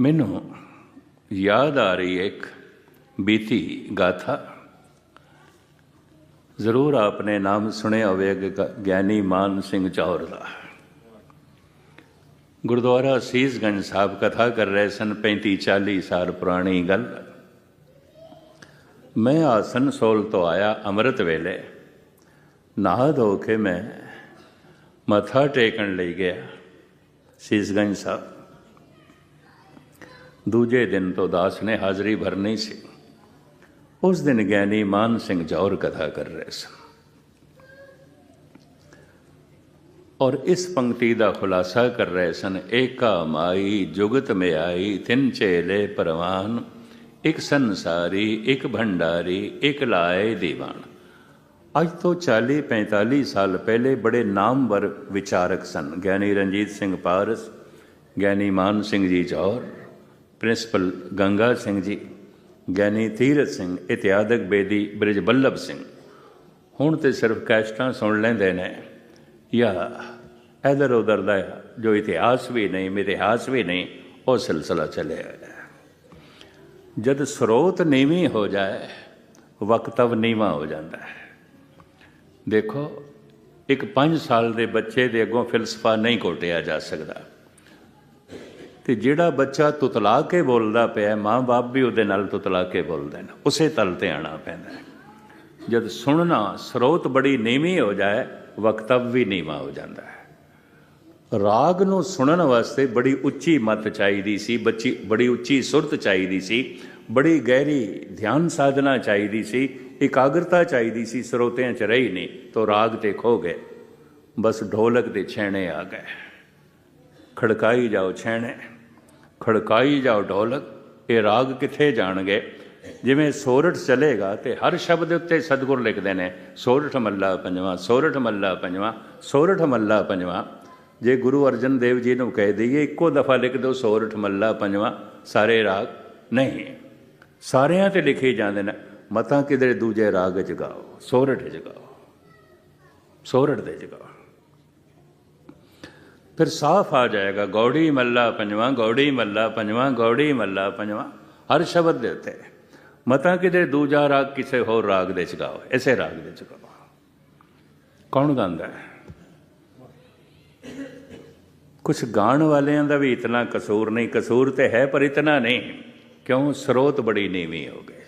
ਮੈਨੂੰ ਯਾਦ ਆ ਰਹੀ ਹੈ ਇੱਕ ਬੀਤੀ ਗਾਥਾ। ਜ਼ਰੂਰ ਆਪਨੇ ਨਾਮ ਸੁਣਿਆ ਹੋਵੇਗਾ ਗਿਆਨੀ ਮਾਨ ਸਿੰਘ ਚੌਰ ਦਾ। ਗੁਰਦੁਆਰਾ ਸੀਸਗੰਜ ਸਾਹਿਬ ਕਥਾ ਕਰ ਰਹੇ ਸਨ 35 40 ਸਾਲ ਪੁਰਾਣੀ ਗੱਲ। ਮੈਂ ਆਸਨ ਸੋਲ ਤੋਂ ਆਇਆ ਅੰਮ੍ਰਿਤ ਵੇਲੇ। ਨਹਾ ਧੋ ਕੇ ਮੈਂ ਮੱਥਾ ਟੇਕਣ ਲਈ ਗਿਆ ਸੀਸਗੰਜ ਸਾਹਿਬ। ਦੂਜੇ ਦਿਨ ਤੋਂ ਦਾਸ ਨੇ ਹਾਜ਼ਰੀ ਭਰਨੀ ਸੀ। ਉਸ ਦਿਨ ਗਿਆਨੀ ਮਾਨ ਸਿੰਘ ਜੌਰ ਕਥਾ ਕਰ ਰਹੇ ਸਨ। ਔਰ ਇਸ ਪੰਕਤੀ ਦਾ ਖੁਲਾਸਾ ਕਰ ਰਹੇ ਸਨ, ਏਕਾ ਮਾਈ ਜੁਗਤ ਮਿਆਈ ਤਿੰਨ ਚੇਲੇ ਪਰਵਾਨ, ਇੱਕ ਸੰਸਾਰੀ, ਇੱਕ ਭੰਡਾਰੀ, ਇੱਕ ਲਾਏ ਦੀਵਾਨ। ਅੱਜ ਤੋਂ 40 45 ਸਾਲ ਪਹਿਲੇ ਬੜੇ ਨਾਮਵਰ ਵਿਚਾਰਕ ਸਨ ਗਿਆਨੀ ਰਣਜੀਤ ਸਿੰਘ ਪਾਰਸ, ਗਿਆਨੀ ਮਾਨ ਸਿੰਘ ਜੀ ਜੌਰ ਪ੍ਰਿੰਸੀਪਲ ਗੰਗਾ ਸਿੰਘ ਜੀ, ਗਿਆਨੀ ਤੀਰਤ ਸਿੰਘ ਇਤਿਆਦਕ ਬੇਦੀ ਬ੍ਰਿਜ ਬੱਲਭ ਸਿੰਘ। ਹੁਣ ਤੇ ਸਿਰਫ ਕੈਸਟਾਂ ਸੁਣ ਲੈਂਦੇ ਨੇ। ਜਾਂ ਇਧਰ ਉਧਰ ਦਾ ਜੋ ਇਤਿਹਾਸ ਵੀ ਨਹੀਂ, ਮਿਥਿਹਾਸ ਵੀ ਨਹੀਂ, ਉਹ ਸਿਲਸਿਲਾ ਚੱਲਿਆ ਜਦ ਸਰੋਤ ਨੀਵੀਂ ਹੋ ਜਾਏ ਵਕਤਵ ਨੀਵਾ ਹੋ ਜਾਂਦਾ ਹੈ। ਦੇਖੋ, ਇੱਕ 5 ਸਾਲ ਦੇ ਬੱਚੇ ਦੇ ਅੱਗੋਂ ਫਿਲਸਫਾ ਨਹੀਂ ਕੋਟਿਆ ਜਾ ਸਕਦਾ। ਤੇ ਜਿਹੜਾ ਬੱਚਾ ਤੁਤਲਾ ਕੇ ਬੋਲਦਾ ਪਿਆ ਮਾਂ-ਬਾਪ ਵੀ ਉਹਦੇ ਨਾਲ ਤੁਤਲਾ ਕੇ ਬੋਲਦੇ ਨੇ, ਉਸੇ ਤਲ ਤੇ ਆਣਾ ਪੈਂਦਾ ਹੈ। ਜਦ ਸੁਣਨਾ ਸਰੋਤ ਬੜੀ ਨੀਵੀਂ ਹੋ ਜਾਏ, ਵਕਤਵ ਵੀ ਨੀਵਾ ਹੋ ਜਾਂਦਾ ਹੈ। ਰਾਗ ਨੂੰ ਸੁਣਨ ਵਾਸਤੇ ਬੜੀ ਉੱਚੀ ਮਤ ਚਾਹੀਦੀ ਸੀ, ਬੱਚੀ ਬੜੀ ਉੱਚੀ ਸੁਰਤ ਚਾਹੀਦੀ ਸੀ, ਬੜੀ ਗਹਿਰੀ ਧਿਆਨ ਸਾਧਨਾ ਚਾਹੀਦੀ ਸੀ, ਇਕਾਗਰਤਾ ਚਾਹੀਦੀ ਸੀ, ਸਰੋਤਿਆਂ ਚ ਰਹੀ ਨਹੀਂ, ਤੋ ਰਾਗ ਤੇ ਖੋ ਗਏ। ਬਸ ਢੋਲਕ ਦੇ ਛੈਣੇ ਆ ਗਏ। ਖੜਕਾਈ ਜਾਓ ਛੈਣੇ। ਖੜਕਾਈ ਜਾਓ ਢੋਲਕ ਇਹ ਰਾਗ ਕਿੱਥੇ ਜਾਣਗੇ? ਜਿਵੇਂ ਸੋਰਠ ਚਲੇਗਾ ਤੇ ਹਰ ਸ਼ਬਦ ਉੱਤੇ ਸਤਿਗੁਰ ਲਿਖਦੇ ਨੇ। ਸੋਰਠ ਮੱਲਾ ਪੰਜਵਾਂ, ਸੋਰਠ ਮੱਲਾ ਪੰਜਵਾਂ, ਸੋਰਠ ਮੱਲਾ ਪੰਜਵਾਂ। ਜੇ ਗੁਰੂ ਅਰਜਨ ਦੇਵ ਜੀ ਨੂੰ ਕਹਿ ਦਈਏ, ਇੱਕੋ ਦਫਾ ਲਿਖ ਦਿਓ ਸੋਰਠ ਮੱਲਾ ਪੰਜਵਾਂ, ਸਾਰੇ ਰਾਗ ਨਹੀਂ। ਸਾਰਿਆਂ ਤੇ ਲਿਖੇ ਜਾਂਦੇ ਨੇ। ਮਤਾਂ ਕਿਧਰੇ ਦੂਜੇ ਰਾਗ ਚ ਗਾਓ ਸੋਰਠ ਚ ਗਾਓ ਸੋਰਠ ਦੇ ਚ ਗਾਓ ਫਿਰ ਸਾਫ਼ ਆ ਜਾਏਗਾ, ਗੌੜੀ ਮੱਲਾ ਪੰਜਵਾਂ, ਗੌੜੀ ਮੱਲਾ ਪੰਜਵਾਂ, ਗੌੜੀ ਮੱਲਾ ਪੰਜਵਾਂ, ਹਰ ਸ਼ਬਦ ਦੇ ਉੱਤੇ। ਮਤਾਂ ਕਿਤੇ ਦੂਜਾ ਰਾਗ ਕਿਸੇ ਹੋਰ ਰਾਗ ਦੇ ਚ ਗਾਓ ਐਸੇ ਰਾਗ ਦੇ ਚ ਗਾਓ। ਕੌਣ ਗਾਉਂਦਾ ਹੈ? ਕੁਝ ਗਾਣ ਵਾਲਿਆਂ ਦਾ ਵੀ ਇਤਨਾ ਕਸੂਰ ਨਹੀਂ, ਕਸੂਰ ਤੇ ਹੈ ਪਰ ਇਤਨਾ ਨਹੀਂ, ਕਿਉਂ ਸਰੋਤ ਬੜੀ ਨੀਵੀਂ ਹੋ ਗਏ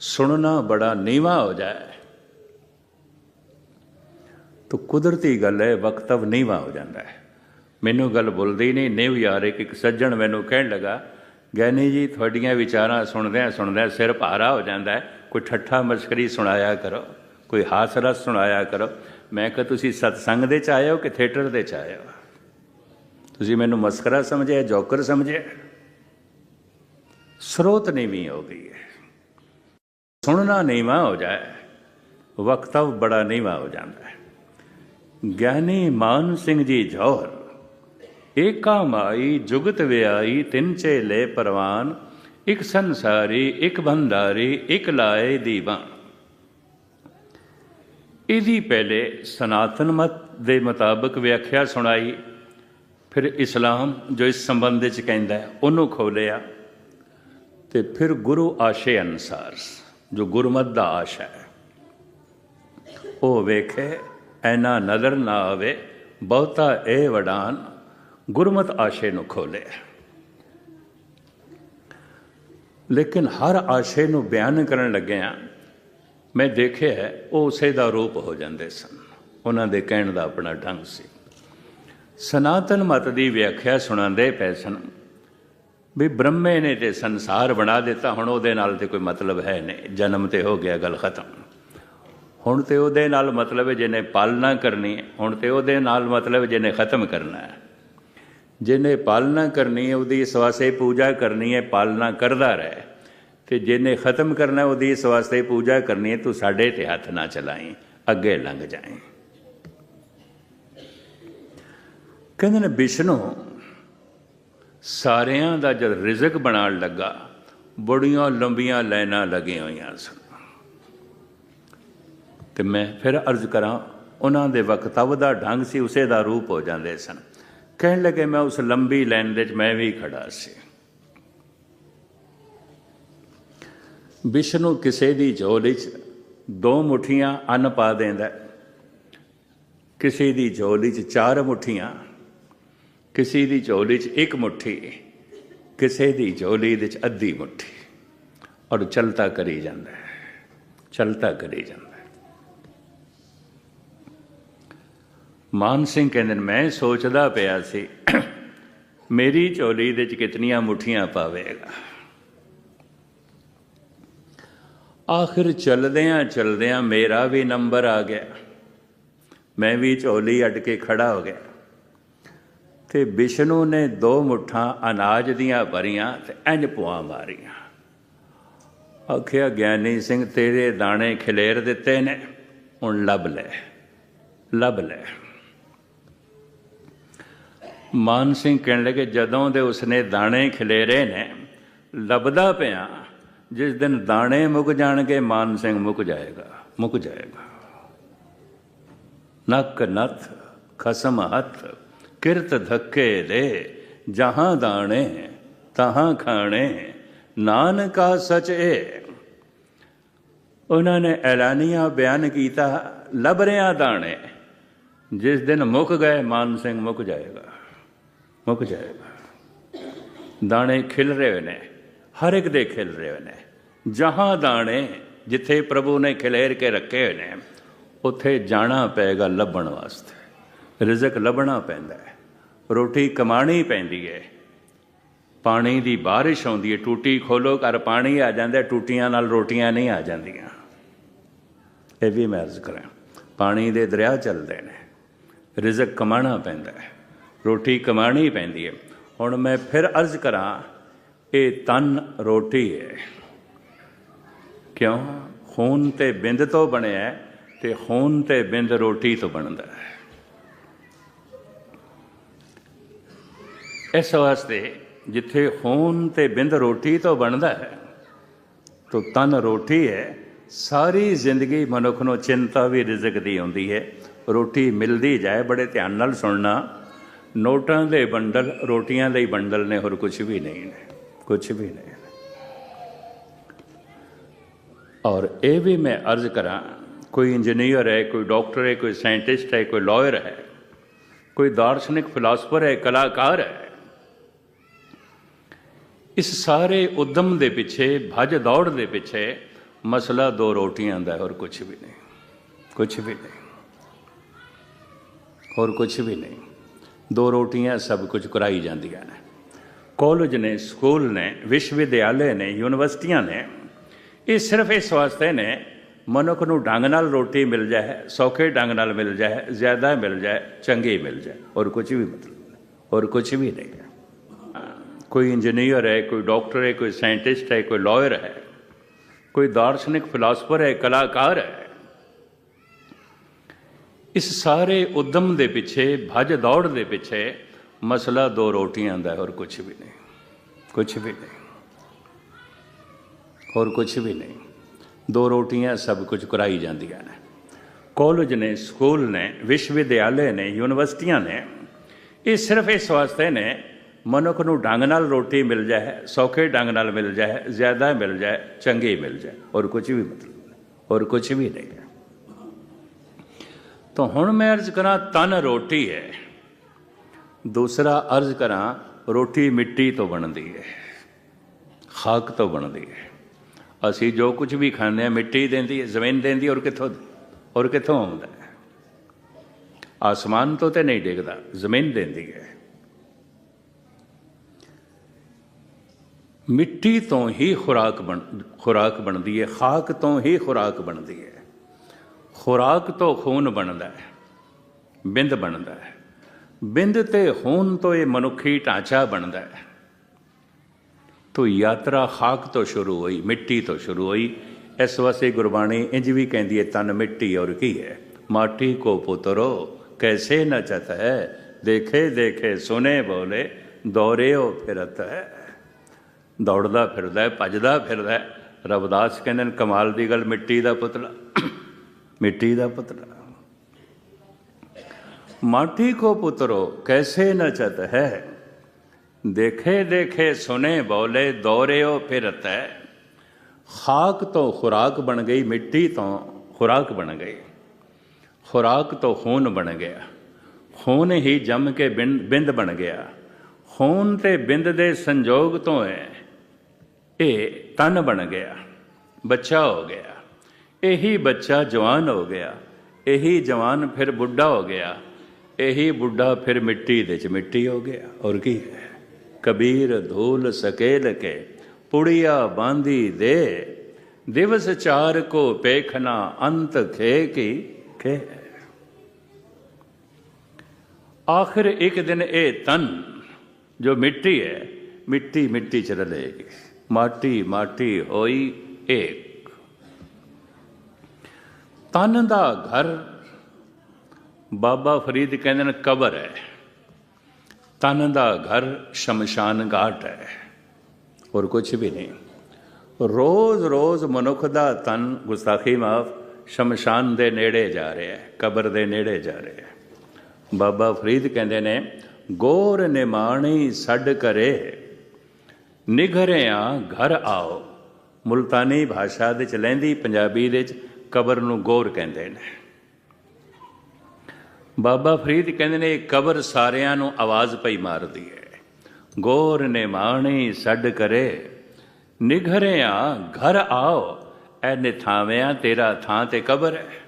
ਸੁਣਨਾ ਬੜਾ ਨੀਵਾ ਹੋ ਜਾਏ। ਤਾਂ ਕੁਦਰਤੀ ਗੱਲ ਹੈ, ਵਕਤਵ ਨੀਵਾ ਹੋ ਜਾਂਦਾ ਹੈ। ਮੈਨੂੰ ਗੱਲ ਬੁੱਲਦੀ ਨਹੀਂ ਨਿਵ ਯਾਰ ਇੱਕ ਇੱਕ ਸੱਜਣ ਮੈਨੂੰ ਕਹਿਣ ਲੱਗਾ ਗੈਨੀ ਜੀ, ਤੁਹਾਡੀਆਂ ਵਿਚਾਰਾਂ ਸੁਣਦਿਆਂ ਸੁਣਦਿਆਂ ਸਿਰ ਭਾਰਾ ਹੋ ਜਾਂਦਾ ਹੈ। ਕੋਈ ਠੱਠਾ ਮਸਕਰੀ ਸੁਣਾਇਆ ਕਰੋ, ਕੋਈ ਹਾਸ ਰਸ ਸੁਣਾਇਆ ਕਰੋ। ਮੈਂ ਕਿਹਾ, ਤੁਸੀਂ ਸਤਸੰਗ ਦੇ ਚ ਆਏ ਹੋ ਕਿ ਥੀਏਟਰ ਦੇ ਚ ਆਏ ਹੋ? ਤੁਸੀਂ ਮੈਨੂੰ ਮਸਕਰਾ ਸਮਝਿਆ, ਜੋਕਰ ਸਮਝਿਆ? ਸਰੋਤ ਨੀਵੀਂ ਹੋ ਗਈ ਹੈ। ਸੁਣਨਾ ਨੀਵਾ ਹੋ ਜਾਏ ਵਕਤਵ ਬੜਾ ਨੀਵਾ ਹੋ ਜਾਂਦਾ ਹੈ। ਗਿਆਨੀ ਮਾਨ ਸਿੰਘ ਜੀ ਜੋਹਰ ਏਕਾ ਮਾਈ ਜੁਗਤ ਵਿਆਈ, ਤਿੰਨ ਚੇਲੇ ਪਰਵਾਨ, ਇੱਕ ਸੰਸਾਰੀ, ਇੱਕ ਬੰਦਾਰੀ ਇਕ ਲਾਏ ਦੀਵਾਨ। ਇਹਦੀ ਪਹਿਲੇ ਸਨਾਤਨ ਮਤ ਦੇ ਮੁਤਾਬਕ ਵਿਆਖਿਆ ਸੁਣਾਈ, ਫਿਰ ਇਸਲਾਮ, ਜੋ ਇਸ ਸੰਬੰਧ ਵਿੱਚ ਕਹਿੰਦਾ ਹੈ, ਉਹਨੂੰ ਖੋਲਿਆ, ਤੇ ਫਿਰ ਗੁਰੂ ਆਸ਼ੇ ਅਨਸਾਰ, ਜੋ ਗੁਰਮਤ ਦਾ ਆਸ਼ਾ ਹੈ, ਉਹ ਵੇਖੇ, ਐਨਾ ਨਜ਼ਰ ਨਾ ਆਵੇ, ਬਹੁਤਾ ਇਹ ਵਡਾਨ ਗੁਰਮਤ ਆਸ਼ੇ ਨੂੰ ਖੋਲੇ। ਲੇਕਿਨ ਹਰ ਆਸ਼ੇ ਨੂੰ ਬਿਆਨ ਕਰਨ ਲੱਗਿਆ ਮੈਂ ਦੇਖਿਆ ਉਹ ਉਸੇ ਦਾ ਰੂਪ ਹੋ ਜਾਂਦੇ ਸਨ। ਉਹਨਾਂ ਦੇ ਕਹਿਣ ਦਾ ਆਪਣਾ ਢੰਗ ਸੀ। ਸਨਾਤਨ ਮਤ ਦੀ ਵਿਆਖਿਆ ਸੁਣਾਉਂਦੇ ਪਏ ਸਨ ਵੀ ਬ੍ਰਹਮੇ ਨੇ ਤੇ ਸੰਸਾਰ ਬਣਾ ਦਿੱਤਾ, ਹੁਣ ਉਹਦੇ ਨਾਲ ਤੇ ਕੋਈ ਮਤਲਬ ਹੈ ਨਹੀਂ। ਜਨਮ ਤੇ ਹੋ ਗਿਆ, ਗੱਲ ਖਤਮ। ਹੁਣ ਤੇ ਉਹਦੇ ਨਾਲ ਮਤਲਬ ਹੈ ਜਿਹਨੇ ਪਾਲਣਾ ਕਰਨੀ ਹੈ, ਹੁਣ ਤੇ ਉਹਦੇ ਨਾਲ ਮਤਲਬ ਜਿਹਨੇ ਖਤਮ ਕਰਨਾ ਹੈ। ਜਿਹਨੇ ਪਾਲਣਾ ਕਰਨੀ ਹੈ, ਉਹਦੀ ਇਸ ਵਾਸਤੇ ਪੂਜਾ ਕਰਨੀ ਹੈ, ਪਾਲਣਾ ਕਰਦਾ ਰਹਿ। ਤੇ ਜਿਹਨੇ ਖਤਮ ਕਰਨਾ ਉਹਦੀ ਇਸ ਵਾਸਤੇ ਪੂਜਾ ਕਰਨੀ ਹੈ, ਤੂੰ ਸਾਡੇ ਤੇ ਹੱਥ ਨਾ ਚਲਾਈ, ਅੱਗੇ ਲੰਘ ਜਾਏ ਕਹਿੰਦੇ ਨੇ ਵਿਸ਼ਨੂੰ ਸਾਰਿਆਂ ਦਾ ਜਦ ਰਿਜ਼ਕ ਬਣਾਉਣ ਲੱਗਾ, ਬੜੀਆਂ ਲੰਬੀਆਂ ਲਾਈਨਾਂ ਲੱਗੀਆਂ ਹੋਈਆਂ ਸਨ। ਤੇ ਮੈਂ ਫਿਰ ਅਰਜ਼ ਕਰਾਂ, ਉਹਨਾਂ ਦੇ ਵਕਤਵ ਦਾ ਢੰਗ ਸੀ, ਉਸੇ ਦਾ ਰੂਪ ਹੋ ਜਾਂਦੇ ਸਨ। ਕਹਿਣ ਲੱਗੇ, ਮੈਂ ਉਸ ਲੰਬੀ ਲਾਈਨ ਦੇ ਵਿੱਚ, ਮੈਂ ਵੀ ਖੜਾ ਸੀ। ਵਿਸ਼ਨੂੰ ਕਿਸੇ ਦੀ ਜੋਲੀ 'ਚ ਦੋ ਮੁਠੀਆਂ ਅੰਨ ਪਾ ਦਿੰਦਾ ਕਿਸੇ ਦੀ ਜੋਲੀ 'ਚ ਚਾਰ ਮੁਠੀਆਂ, ਕਿਸੇ ਦੀ ਜੋਲੀ 'ਚ ਇੱਕ ਮੁਠੀ, ਕਿਸੇ ਦੀ ਜੋਲੀ ਦੇ 'ਚ ਅੱਧੀ ਮੁਠੀ। ਔਰ ਚਲਤਾ ਕਰੀ ਜਾਂਦਾ ਹੈ, ਚਲਤਾ ਕਰੀ ਜਾਂਦਾ ਮਾਨ ਸਿੰਘ ਕਹਿੰਦੇ ਨੇ, ਮੈਂ ਸੋਚਦਾ ਪਿਆ ਸੀ ਮੇਰੀ ਝੋਲੀ ਦੇ 'ਚ ਕਿਤਨੀਆਂ ਮੁਠੀਆਂ ਪਾਵੇਗਾ। ਆਖਿਰ ਚਲਦਿਆਂ ਚਲਦਿਆਂ ਮੇਰਾ ਵੀ ਨੰਬਰ ਆ ਗਿਆ। ਮੈਂ ਵੀ ਝੋਲੀ ਅੱਡ ਕੇ ਖੜਾ ਹੋ ਗਿਆ। ਤੇ ਵਿਸ਼ਨੂੰ ਨੇ ਦੋ ਮੁੱਠਾਂ ਅਨਾਜ ਦੀਆਂ ਭਰੀਆਂ ਤੇ ਇੰਜ ਪੁਆ ਮਾਰੀਆਂ। ਆਖਿਆ ਗਿਆਨੀ ਸਿੰਘ ਤੇਰੇ ਦਾਣੇ ਖਿਲੇਰ ਦਿੱਤੇ ਨੇ ਹੁਣ ਲੱਭ ਲੈ ਲੱਭ ਲੈ। ਮਾਨ ਸਿੰਘ ਕਹਿਣ ਲੱਗੇ, ਜਦੋਂ ਦੇ ਉਸਨੇ ਦਾਣੇ ਖਿਲੇਰੇ ਨੇ, ਲੱਭਦਾ ਪਿਆ, ਜਿਸ ਦਿਨ ਦਾਣੇ ਮੁੱਕ ਜਾਣਗੇ, ਮਾਨ ਸਿੰਘ ਮੁੱਕ ਜਾਏਗਾ ਮੁੱਕ ਜਾਏਗਾ। ਨੱਕ ਨੱਥ, ਖਸਮ ਹੱਥ, ਕਿਰਤ ਧੱਕੇ ਦੇ, ਜਹਾਂ ਦਾਣੇ, ਤਹਾਂ ਖਾਣੇ, ਨਾਨਕਾ ਸਚ ਏ। ਉਹਨਾਂ ਨੇ ਐਲਾਨੀਆ ਬਿਆਨ ਕੀਤਾ, ਲੱਭ ਰਿਆ ਦਾਣੇ, ਜਿਸ ਦਿਨ ਮੁੱਕ ਗਏ, ਮਾਨ ਸਿੰਘ ਮੁੱਕ ਜਾਏਗਾ। ਮੁੱਕ ਜਾਏਗਾ ਦਾਣੇ ਖਿਲ ਰਹੇ ਨੇ, ਹਰ ਇੱਕ ਦੇ ਖਿਲ ਰਹੇ ਨੇ। ਜਹਾਂ ਦਾਣੇ ਜਿੱਥੇ ਪ੍ਰਭੂ ਨੇ ਖਿਲੇਰ ਕੇ ਰੱਖੇ ਹੋਏ ਨੇ, ਉੱਥੇ ਜਾਣਾ ਪਏਗਾ ਲੱਭਣ ਵਾਸਤੇ। ਰਿਜ਼ਕ ਲੱਭਣਾ ਪੈਂਦਾ ਹੈ। ਰੋਟੀ ਕਮਾਣੀ ਪੈਂਦੀ ਹੈ। ਪਾਣੀ ਦੀ ਬਾਰਿਸ਼ ਆਉਂਦੀ ਹੈ, ਟੂਟੀ ਖੋਲੋ ਕਰ ਪਾਣੀ ਆ ਜਾਂਦਾ, ਟੂਟੀਆਂ ਨਾਲ ਰੋਟੀਆਂ ਨਹੀਂ ਆ ਜਾਂਦੀਆਂ। ਇਹ ਵੀ ਮੈਂ ਅਰਜ਼ ਕਰਾਂ, ਪਾਣੀ ਦੇ ਦਰਿਆ ਚੱਲਦੇ ਨੇ। ਰਿਜ਼ਕ ਕਮਾਣਾ ਪੈਂਦਾ ਹੈ। ਰੋਟੀ ਕਮਾਣੀ ਪੈਂਦੀ ਹੈ। ਹੁਣ ਮੈਂ ਫਿਰ ਅਰਜ਼ ਕਰਾਂ, ਇਹ ਤਨ ਰੋਟੀ ਹੈ। ਕਿਉਂ? ਖੂਨ ਤੇ ਬਿੰਦ ਤੋਂ ਬਣਿਆ ਹੈ ਤੇ ਖੂਨ ਤੇ ਬਿੰਦ ਰੋਟੀ ਤੋਂ ਬਣਦਾ ਹੈ। ਇਸ ਵਾਸਤੇ ਜਿੱਥੇ ਖੂਨ ਤੇ ਬਿੰਦ ਰੋਟੀ ਤੋਂ ਬਣਦਾ ਹੈ, ਤੋ ਤਨ ਰੋਟੀ ਹੈ, ਸਾਰੀ ਜ਼ਿੰਦਗੀ ਮਨੁੱਖ ਨੂੰ ਚਿੰਤਾ ਵੀ ਰਿਜ਼ਕ ਦੀ ਹੁੰਦੀ ਹੈ। ਰੋਟੀ ਮਿਲਦੀ ਜਾਏ, ਬੜੇ ਧਿਆਨ ਨਾਲ ਸੁਣਨਾ। ਨੋਟਾਂ ਦੇ ਬੰਡਲ, ਰੋਟੀਆਂ ਦੇ ਹੀ ਬੰਡਲ ਨੇ, ਹੋਰ ਕੁਝ ਵੀ ਨਹੀਂ ਨੇ ਕੁਝ ਵੀ ਨਹੀਂ ਔਰ ਇਹ ਵੀ ਮੈਂ ਅਰਜ਼ ਕਰਾਂ, ਕੋਈ ਇੰਜੀਨੀਅਰ ਹੈ, ਕੋਈ ਡਾਕਟਰ ਹੈ, ਕੋਈ ਸਾਇੰਟਿਸਟ ਹੈ, ਕੋਈ ਲਾਇਰ ਹੈ, ਕੋਈ ਦਾਰਸ਼ਨਿਕ ਫਿਲਾਸਫਰ ਹੈ, ਕਲਾਕਾਰ ਹੈ, ਇਸ ਸਾਰੇ ਉਦਮ ਦੇ ਪਿੱਛੇ, ਭੱਜ ਦੌੜ ਦੇ ਪਿੱਛੇ ਮਸਲਾ ਦੋ ਰੋਟੀਆਂ ਦਾ, ਹੋਰ ਕੁਝ ਵੀ ਨਹੀਂ ਕੁਝ ਵੀ ਨਹੀਂ, ਹੋਰ ਕੁਝ ਵੀ ਨਹੀਂ। ਦੋ ਰੋਟੀਆਂ ਸਭ ਕੁਝ ਕਰਾਈ ਜਾਂਦੀਆਂ ਨੇ। ਕਾਲਜ ਨੇ, ਸਕੂਲ ਨੇ ਵਿਸ਼ਵ ਵਿਸ਼ਵਵਿਦਿਆਲੇ ਨੇ, ਯੂਨੀਵਰਸਿਟੀਆਂ ਨੇ, ਇਹ ਸਿਰਫ ਇਸ ਵਾਸਤੇ ਨੇ, ਮਨੁੱਖ ਨੂੰ ਢੰਗ ਨਾਲ ਰੋਟੀ ਮਿਲ ਜਾਏ, ਸੌਖੇ ਢੰਗ ਨਾਲ ਮਿਲ ਜਾਏ, ਜ਼ਿਆਦਾ ਮਿਲ ਜਾਏ, ਚੰਗੀ ਮਿਲ ਜਾਏ, ਔਰ ਕੁਝ ਵੀ ਮਤਲਬ ਨਹੀਂ, ਔਰ ਕੁਝ ਵੀ ਨਹੀਂ ਕੋਈ ਇੰਜੀਨੀਅਰ ਹੈ, ਕੋਈ ਡਾਕਟਰ ਹੈ, ਕੋਈ ਸਾਇੰਟਿਸਟ ਹੈ, ਕੋਈ ਲਾਇਰ ਹੈ, ਕੋਈ ਦਾਰਸ਼ਨਿਕ ਫਿਲਾਸਫਰ ਹੈ, ਕਲਾਕਾਰ ਹੈ ਇਸ ਸਾਰੇ ਉਦਮ ਦੇ ਪਿੱਛੇ, ਭੱਜ ਦੌੜ ਦੇ ਪਿੱਛੇ ਮਸਲਾ ਦੋ ਰੋਟੀਆਂ ਦਾ ਹੋਰ ਕੁਝ ਵੀ ਨਹੀਂ। ਕੁਝ ਵੀ ਨਹੀਂ। ਹੋਰ ਕੁਝ ਵੀ ਨਹੀਂ। ਦੋ ਰੋਟੀਆਂ ਸਭ ਕੁਝ ਕਰਾਈ ਜਾਂਦੀਆਂ ਨੇ। ਕਾਲਜ ਨੇ, ਸਕੂਲ ਨੇ ਵਿਸ਼ਵ ਵਿਸ਼ਵਵਿਦਿਆਲੇ ਨੇ, ਯੂਨੀਵਰਸਿਟੀਆਂ ਨੇ, ਇਹ ਸਿਰਫ ਇਸ ਵਾਸਤੇ ਨੇ, ਮਨੁੱਖ ਨੂੰ ਢੰਗ ਨਾਲ ਰੋਟੀ ਮਿਲ ਜਾਏ, ਸੌਖੇ ਢੰਗ ਨਾਲ ਮਿਲ ਜਾਏ, ਜ਼ਿਆਦਾ ਮਿਲ ਜਾਏ, ਚੰਗੀ ਮਿਲ ਜਾਏ ਔਰ ਕੁਝ ਵੀ ਮਤਲਬ ਔਰ ਕੁਝ ਵੀ ਨਹੀਂ। ਹੈ ਤਾਂ ਹੁਣ ਮੈਂ ਅਰਜ਼ ਕਰਾਂ ਤਨ ਰੋਟੀ ਹੈ। ਦੂਸਰਾ ਅਰਜ਼ ਕਰਾਂ ਰੋਟੀ ਮਿੱਟੀ ਤੋਂ ਬਣਦੀ ਹੈ। ਖਾਕ ਤੋਂ ਬਣਦੀ ਹੈ। ਅਸੀਂ ਜੋ ਕੁਝ ਵੀ ਖਾਂਦੇ ਆ ਮਿੱਟੀ ਦਿੰਦੀ ਹੈ, ਜ਼ਮੀਨ ਦਿੰਦੀ ਹੈ, ਔਰ ਕਿੱਥੋਂ ਔਰ ਕਿੱਥੋਂ ਆਉਂਦਾ ਆਸਮਾਨ ਤੋਂ ਤੇ ਨਹੀਂ ਡਿੱਗਦਾ, ਜ਼ਮੀਨ ਦਿੰਦੀ ਹੈ। ਮਿੱਟੀ ਤੋਂ ਹੀ ਖੁਰਾਕ ਬਣ, ਖੁਰਾਕ ਬਣਦੀ ਹੈ, ਖਾਕ ਤੋਂ ਹੀ ਖੁਰਾਕ ਬਣਦੀ ਹੈ। ਖੁਰਾਕ ਤੋਂ ਖੂਨ ਬਣਦਾ ਹੈ, ਬਿੰਦ ਬਣਦਾ ਹੈ। ਬਿੰਦ ਤੇ ਖੂਨ ਤੋਂ ਇਹ ਮਨੁੱਖੀ ਢਾਂਚਾ ਬਣਦਾ ਹੈ। ਤੋ ਯਾਤਰਾ ਖਾਕ ਤੋਂ ਸ਼ੁਰੂ ਹੋਈ, ਮਿੱਟੀ ਤੋਂ ਸ਼ੁਰੂ ਹੋਈ। ਇਸ ਵਾਸਤੇ ਗੁਰਬਾਣੀ ਇੰਜ ਵੀ ਕਹਿੰਦੀ ਹੈ, ਤਨ ਮਿੱਟੀ ਔਰ ਕੀ ਹੈ? ਮਾਟੀ ਕੋ ਪੁੱਤਰੋ, ਕੈਸੇ ਨਚਤ ਹੈ ਦੇਖੇ ਦੇਖੇ, ਸੁਨੇ, ਬੋਲੇ ਦੌਰੇ ਦੌੜਿਓ ਫਿਰਤ ਹੈ ਦੌੜਦਾ ਫਿਰਦਾ ਭੱਜਦਾ ਫਿਰਦਾ ਹੈ। ਰਬਦਾਸ ਕਹਿੰਦੇ ਨੇ, ਕਮਾਲ ਦੀ ਗੱਲ, ਮਿੱਟੀ ਦਾ ਪੁਤਲਾ। ਮਿੱਟੀ ਦਾ ਪੁਤਲਾ ਮਾਟੀ ਕੋ ਪੁੱਤਰੋ, ਕੈਸੇ ਨਚਤ ਹੈ? ਦੇਖੇ ਦੇਖੇ ਸੁਨੇ ਬੋਲੇ ਦੌੜਿਓ ਫਿਰਤ ਹੈ ਖਾਕ ਤੋਂ ਖੁਰਾਕ ਬਣ ਗਈ, ਮਿੱਟੀ ਤੋਂ ਖੁਰਾਕ ਬਣ ਗਈ। ਖੁਰਾਕ ਤੋਂ ਖੂਨ ਬਣ ਗਿਆ। ਖੂਨ ਹੀ ਜੰਮ ਕੇ ਬਿੰਦ ਬਿੰਦ ਬਣ ਗਿਆ। ਖੂਨ ਤੇ ਬਿੰਦ ਦੇ ਸੰਜੋਗ ਤੋਂ ਹੈ, ਇਹ ਤਨ ਬਣ ਗਿਆ। ਬੱਚਾ ਹੋ ਗਿਆ। ਇਹੀ ਬੱਚਾ ਜਵਾਨ ਹੋ ਗਿਆ, ਇਹੀ ਜਵਾਨ ਫਿਰ ਬੁੱਢਾ ਹੋ ਗਿਆ, ਇਹੀ ਬੁੱਢਾ ਫਿਰ ਮਿੱਟੀ ਦੇ ਚ ਮਿੱਟੀ ਹੋ ਗਿਆ। ਔਰ ਕੀ ਹੈ? ਕਬੀਰ ਧੂਲ ਸਕੇਲ ਕੇ, ਪੁੜੀਆ ਬਾਂਦੀ ਦੇ, ਦਿਵਸ ਚਾਰ ਕੋ ਪੇਖਣਾ ਅੰਤ ਖੇ ਕੀ, ਖੇ ਆਖਿਰ ਇੱਕ ਦਿਨ ਇਹ ਤਨ, ਜੋ ਮਿੱਟੀ ਹੈ, ਮਿੱਟੀ ਮਿੱਟੀ ਚ ਰਲੇਗੀ ਮਾਟੀ ਮਾਟੀ ਹੋਈ ਇੱਕ ਤਨ ਦਾ ਘਰ ਬਾਬਾ ਫਰੀਦ ਕਹਿੰਦੇ ਨੇ ਕਬਰ ਹੈ। ਤਨ ਦਾ ਘਰ ਸ਼ਮਸ਼ਾਨ ਘਾਟ ਹੈ। ਹੋਰ ਕੁਝ ਵੀ ਨਹੀਂ। ਰੋਜ਼ ਰੋਜ਼ ਮਨੁੱਖ ਦਾ ਤਨ, ਗੁਸਤਾਖੀ ਮਾਫ, ਸ਼ਮਸ਼ਾਨ ਦੇ ਨੇੜੇ ਜਾ ਰਿਹਾ ਹੈ, ਕਬਰ ਦੇ ਨੇੜੇ ਜਾ ਰਿਹਾ ਹੈ। ਬਾਬਾ ਫਰੀਦ ਕਹਿੰਦੇ ਨੇ, ਗੋਰ ਨਿਮਾਣੀ ਛੱਡ ਕਰੇ ਨਿਘਰਿਆ ਘਰ ਆਓ। ਮੁਲਤਾਨੀ ਭਾਸ਼ਾ ਦੇ ਚ ਲੈਂਦੀ, ਪੰਜਾਬੀ ਦੇ ਚ ਕਬਰ ਨੂੰ ਗੋਰ ਕਹਿੰਦੇ ਨੇ। ਬਾਬਾ ਫਰੀਦ ਕਹਿੰਦੇ ਨੇ, ਇਹ ਕਬਰ ਸਾਰਿਆਂ ਨੂੰ ਆਵਾਜ਼ ਪਈ ਮਾਰਦੀ ਹੈ। ਗੋਰ ਨਿਮਾਣੀ ਛੱਡ ਕਰੇ ਨਿਘਰਿਆ ਘਰ ਆਓ ਐ ਨਿਥਾਵਿਆਂ ਤੇਰਾ ਥਾਂ ਤੇ ਕਬਰ ਹੈ।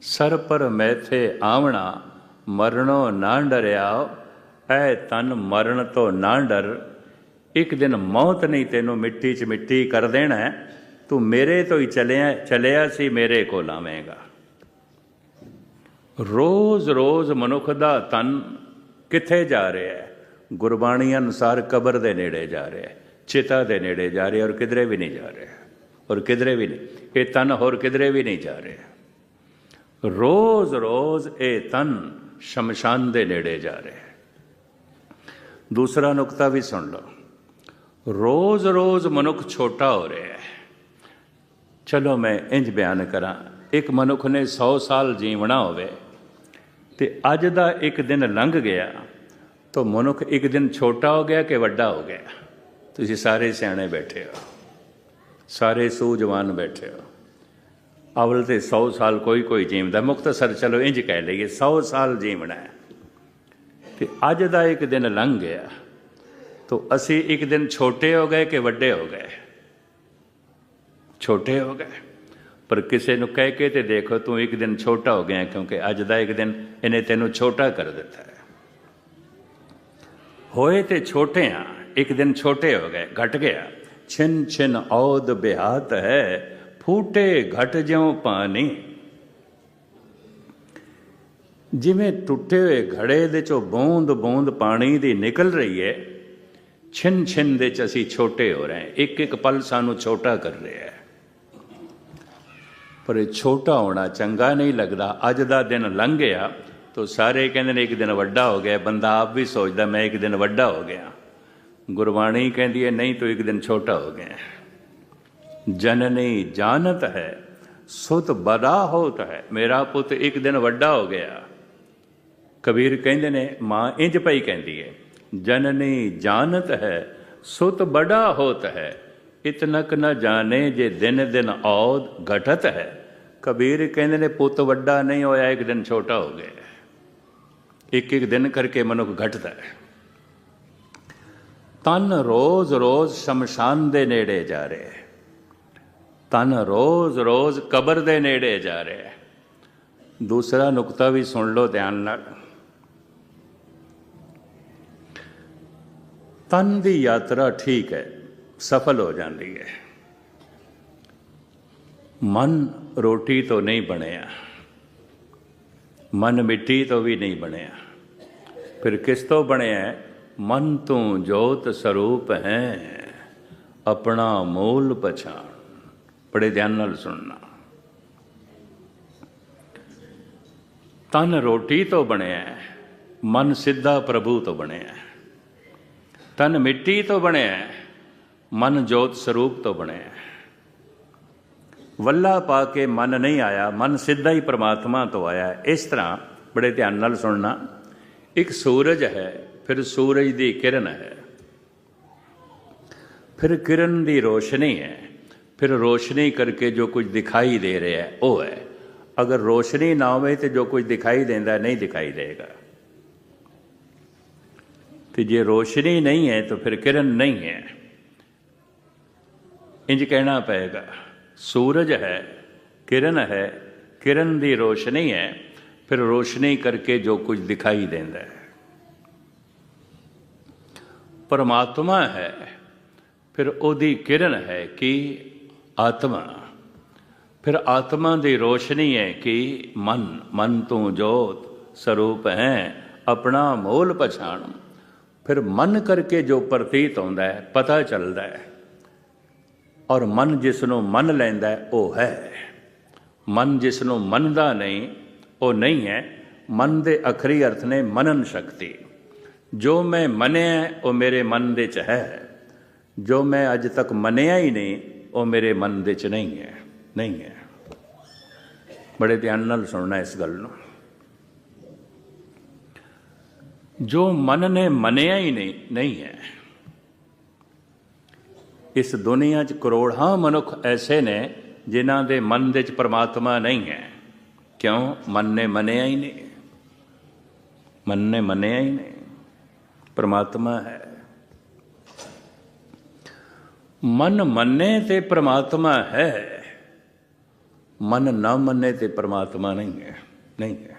ਸਰ ਪਰ ਮੈਥੇ ਆਵਣਾ ਮਰਣੋ ਨਾ ਡਰਿਆ ਐ ਤਨ ਮਰਨ ਤੋਂ ਨਾ ਡਰ, ਇੱਕ ਦਿਨ ਮੌਤ ਨਹੀਂ ਤੈਨੂੰ ਮਿੱਟੀ 'ਚ ਮਿੱਟੀ ਕਰ ਦੇਣਾ ਹੈ। ਤੂੰ ਮੇਰੇ ਤੋਂ ਹੀ ਚਲਿਆ ਚਲਿਆ ਸੀ ਮੇਰੇ ਕੋਲ ਆਵੇਂਗਾ। ਰੋਜ਼ ਰੋਜ਼ ਮਨੁੱਖ ਦਾ ਤਨ ਕਿੱਥੇ ਜਾ ਰਿਹਾ ਹੈ? ਗੁਰਬਾਣੀ ਅਨੁਸਾਰ ਕਬਰ ਦੇ ਨੇੜੇ ਜਾ ਰਿਹਾ ਹੈ, ਚਿਤਾ ਦੇ ਨੇੜੇ ਜਾ ਰਿਹਾ ਔਰ ਕਿਧਰੇ ਵੀ ਨਹੀਂ ਜਾ ਰਿਹਾ ਔਰ ਕਿਧਰੇ ਵੀ ਨਹੀਂ, ਇਹ ਤਨ ਹੋਰ ਕਿਧਰੇ ਵੀ ਨਹੀਂ ਜਾ ਰਿਹਾ ਰੋਜ਼ ਰੋਜ਼ ਇਹ ਤਨ ਸ਼ਮਸ਼ਾਨ ਦੇ ਨੇੜੇ ਜਾ ਰਿਹਾ ਹੈ। ਦੂਸਰਾ ਨੁਕਤਾ ਵੀ ਸੁਣ ਲਓ। ਰੋਜ਼ ਰੋਜ਼ ਮਨੁੱਖ ਛੋਟਾ ਹੋ ਰਿਹਾ ਹੈ। ਚਲੋ ਮੈਂ ਇੰਜ ਬਿਆਨ ਕਰਾਂ ਇੱਕ ਮਨੁੱਖ ਨੇ 100 ਸਾਲ ਜੀਵਣਾ ਹੋਵੇ ਤੇ ਅੱਜ ਦਾ ਇੱਕ ਦਿਨ ਲੰਘ ਗਿਆ ਤਾਂ ਮਨੁੱਖ ਇੱਕ ਦਿਨ ਛੋਟਾ ਹੋ ਗਿਆ ਕਿ ਵੱਡਾ ਹੋ ਗਿਆ ਤੁਸੀਂ ਸਾਰੇ ਸਿਆਣੇ ਬੈਠੇ ਹੋ ਸਾਰੇ ਸੂਝਵਾਨ ਬੈਠੇ ਹੋ ਅਵਲ ਤੇ 100 ਸਾਲ ਕੋਈ ਕੋਈ ਜੀਵਦਾ ਮੁਕਤਸਰ ਚਲੋ ਇੰਜ ਕਹਿ ਲਈਏ 100 ਸਾਲ ਜੀਵਣਾ ਹੈ ਤੇ ਅੱਜ ਦਾ ਇੱਕ ਦਿਨ ਲੰਘ ਗਿਆ ਤਾਂ ਅਸੀਂ ਇੱਕ ਦਿਨ ਛੋਟੇ ਹੋ ਗਏ ਕਿ ਵੱਡੇ ਹੋ ਗਏ ਛੋਟੇ ਹੋ ਗਏ। ਪਰ ਕਿਸੇ ਨੂੰ ਕਹਿ ਕੇ ਤੇ ਦੇਖੋ ਤੂੰ ਇੱਕ ਦਿਨ ਛੋਟਾ ਹੋ ਗਿਆ ਕਿਉਂਕਿ ਅੱਜ ਦਾ ਇੱਕ ਦਿਨ ਇਹਨੇ ਤੈਨੂੰ ਛੋਟਾ ਕਰ ਦਿੱਤਾ ਹੈ। ਹੋਏ ਤੇ ਛੋਟੇ ਆ, ਇੱਕ ਦਿਨ ਛੋਟੇ ਹੋ ਗਏ, ਘਟ ਗਿਆ। ਛਿਨ ਛਿਨ ਔਦ ਬਿਹਾਤ ਹੈ, ਫੂਟੇ ਘਟ ਜਿਉ ਪਾਣੀ। ਜਿਵੇਂ ਟੁੱਟੇ ਹੋਏ ਘੜੇ ਦੇ ਚੋਂ ਬੂੰਦ ਬੂੰਦ ਪਾਣੀ ਦੀ ਨਿਕਲ ਰਹੀ ਹੈ, ਛਿਨ ਛਿਨ ਦੇ ਚ ਅਸੀਂ ਛੋਟੇ ਹੋ ਰਹੇ ਹਾਂ। ਇੱਕ ਇੱਕ ਪਲ ਸਾਨੂੰ ਛੋਟਾ ਕਰ ਰਿਹਾ ਹੈ। ਪਰ ਇਹ ਛੋਟਾ ਹੋਣਾ ਚੰਗਾ ਨਹੀਂ ਲੱਗਦਾ। ਅੱਜ ਦਾ ਦਿਨ ਲੰਘ ਗਿਆ ਤਾਂ ਸਾਰੇ ਕਹਿੰਦੇ ਨੇ ਇੱਕ ਦਿਨ ਵੱਡਾ ਹੋ ਗਿਆ। ਬੰਦਾ ਆਪ ਵੀ ਸੋਚਦਾ, ਮੈਂ ਇੱਕ ਦਿਨ ਵੱਡਾ ਹੋ ਗਿਆ। ਗੁਰਬਾਣੀ ਕਹਿੰਦੀ ਹੈ, ਨਹੀਂ ਤੂੰ ਇੱਕ ਦਿਨ ਛੋਟਾ ਹੋ ਗਿਆ। ਜਨਨੀ ਜਾਣਤ ਹੈ, ਸੁਤ ਬੜਾ ਹੋਤ ਹੈ। ਮੇਰਾ ਪੁੱਤ ਇੱਕ ਦਿਨ ਵੱਡਾ ਹੋ ਗਿਆ। ਕਬੀਰ ਕਹਿੰਦੇ ਨੇ, ਮਾਂ ਇੰਜ ਪਈ ਕਹਿੰਦੀ ਹੈ, ਜਨਨੀ ਜਾਣਤ ਹੈ, ਸੁਤ ਬੜਾ ਹੋਤ ਹੈ। ਇਤਨਕ ਨ ਜਾਣੇ ਜੇ ਦਿਨ ਦਿਨ ਔਦ ਘਟਤ ਹੈ। ਕਬੀਰ ਕਹਿੰਦੇ ਨੇ, ਪੁੱਤ ਵੱਡਾ ਨਹੀਂ ਹੋਇਆ, ਇੱਕ ਦਿਨ ਛੋਟਾ ਹੋ ਗਿਆ ਇੱਕ ਇੱਕ ਦਿਨ ਕਰਕੇ ਮਨੁੱਖ ਘਟਦਾ ਹੈ। ਤਨ ਰੋਜ਼ ਰੋਜ਼ ਸ਼ਮਸ਼ਾਨ ਦੇ ਨੇੜੇ ਜਾ ਰਿਹਾ ਹੈ। ਤਨ ਰੋਜ਼ ਰੋਜ਼ ਕਬਰ ਦੇ ਨੇੜੇ ਜਾ ਰਿਹਾ ਹੈ। ਦੂਸਰਾ ਨੁਕਤਾ ਵੀ ਸੁਣ ਲਓ ਧਿਆਨ ਨਾਲ। ਤਨ ਦੀ ਯਾਤਰਾ ਠੀਕ ਹੈ, ਸਫਲ ਹੋ ਜਾਂਦੀ ਹੈ। ਮਨ ਰੋਟੀ ਤੋਂ ਨਹੀਂ ਬਣਿਆ ਮਨ ਮਿੱਟੀ ਤੋਂ ਵੀ ਨਹੀਂ ਬਣਿਆ ਫਿਰ ਕਿਸ ਤੋਂ ਬਣਿਆ ਹੈ? ਮਨ ਤੂੰ ਜੋਤ ਸਰੂਪ ਹੈ ਆਪਣਾ ਮੂਲ ਪਛਾਣ ਬੜੇ ਧਿਆਨ ਨਾਲ ਸੁਣਨਾ ਤਨ ਰੋਟੀ ਤੋਂ ਬਣਿਆ ਹੈ, ਮਨ ਸਿੱਧਾ ਪ੍ਰਭੂ ਤੋਂ ਬਣਿਆ ਹੈ। ਤਨ ਮਿੱਟੀ ਤੋਂ ਬਣਿਆ ਹੈ, ਮਨ ਜੋਤ ਸਰੂਪ ਤੋਂ ਬਣਿਆ ਹੈ। ਵੱਲਾ ਪਾ ਕੇ ਮਨ ਨਹੀਂ ਆਇਆ, ਮਨ ਸਿੱਧਾ ਹੀ ਪ੍ਰਮਾਤਮਾ ਤੋਂ ਆਇਆ। ਇਸ ਤਰ੍ਹਾਂ ਬੜੇ ਧਿਆਨ ਨਾਲ ਸੁਣਨਾ, ਇੱਕ ਸੂਰਜ ਹੈ, ਫਿਰ ਸੂਰਜ ਦੀ ਕਿਰਨ ਹੈ। ਫਿਰ ਕਿਰਨ ਦੀ ਰੋਸ਼ਨੀ ਹੈ, ਫਿਰ ਰੋਸ਼ਨੀ ਕਰਕੇ ਜੋ ਕੁਝ ਦਿਖਾਈ ਦੇ ਰਿਹਾ ਹੈ, ਉਹ ਹੈ। ਅਗਰ ਰੋਸ਼ਨੀ ਨਾ ਹੋਵੇ ਤੇ ਜੋ ਕੁਝ ਦਿਖਾਈ ਦਿੰਦਾ ਨਹੀਂ ਦਿਖਾਈ ਦੇਗਾ। ਤੇ ਜੇ ਰੋਸ਼ਨੀ ਨਹੀਂ ਹੈ, ਤਾਂ ਫਿਰ ਕਿਰਨ ਨਹੀਂ ਹੈ। ਇੰਜ ਕਹਿਣਾ ਪਏਗਾ। ਸੂਰਜ ਹੈ, ਕਿਰਨ ਹੈ, ਕਿਰਨ ਦੀ ਰੋਸ਼ਨੀ ਹੈ, ਫਿਰ ਰੋਸ਼ਨੀ ਕਰਕੇ ਜੋ ਕੁਝ ਦਿਖਾਈ ਦਿੰਦਾ ਹੈ। ਪਰਮਾਤਮਾ ਹੈ, ਫਿਰ ਉਹਦੀ ਕਿਰਨ ਹੈ ਕਿ ਆਤਮਾ। ਫਿਰ ਆਤਮਾ ਦੀ ਰੋਸ਼ਨੀ ਹੈ ਕਿ ਮਨ ਮਨ ਤੋਂ ਜੋਤ ਸਰੂਪ ਹੈ, ਆਪਣਾ ਮੋਲ ਪਛਾਣ। ਫਿਰ ਮਨ ਕਰਕੇ ਜੋ ਪ੍ਰਤੀਤ ਹੁੰਦਾ ਹੈ, ਪਤਾ ਚੱਲਦਾ ਹੈ। ਔਰ ਮਨ ਜਿਸ ਨੂੰ ਮੰਨ ਲੈਂਦਾ ਉਹ ਹੈ। ਮਨ ਜਿਸ ਨੂੰ ਮੰਨਦਾ ਨਹੀਂ, ਉਹ ਨਹੀਂ ਹੈ। ਮਨ ਦੇ ਅਖਰੀ ਅਰਥ ਨੇ ਮਨਨ ਸ਼ਕਤੀ। ਜੋ ਮੈਂ ਮੰਨਿਆ, ਉਹ ਮੇਰੇ ਮਨ ਦੇ ਚ ਹੈ। ਜੋ ਮੈਂ ਅੱਜ ਤੱਕ ਮੰਨਿਆ ਹੀ ਨਹੀਂ, ਉਹ ਮੇਰੇ ਮਨ ਦੇ ਚ ਨਹੀਂ ਹੈ। ਨਹੀਂ ਹੈ। ਬੜੇ ਧਿਆਨ ਨਾਲ ਸੁਣਨਾ ਇਸ ਗੱਲ ਨੂੰ। ਜੋ ਮਨ ਨੇ ਮੰਨਿਆ ਹੀ ਨਹੀਂ ਨਹੀਂ ਹੈ। ਇਸ ਦੁਨੀਆ 'ਚ ਕਰੋੜਾਂ ਮਨੁੱਖ ਐਸੇ ਨੇ ਜਿਨ੍ਹਾਂ ਦੇ ਮਨ ਦੇ 'ਚ ਪ੍ਰਮਾਤਮਾ ਨਹੀਂ ਹੈ। ਕਿਉਂ? ਮਨ ਨੇ ਮੰਨਿਆ ਹੀ ਨਹੀਂ। ਮਨ ਨੇ ਮੰਨਿਆ ਹੀ ਨਹੀਂ। ਪਰਮਾਤਮਾ ਹੈ। ਮਨ ਮੰਨੇ ਤੇ ਪਰਮਾਤਮਾ ਹੈ। ਮਨ ਨਾ ਮੰਨੇ ਤੇ ਪਰਮਾਤਮਾ ਨਹੀਂ ਹੈ। ਨਹੀਂ ਹੈ।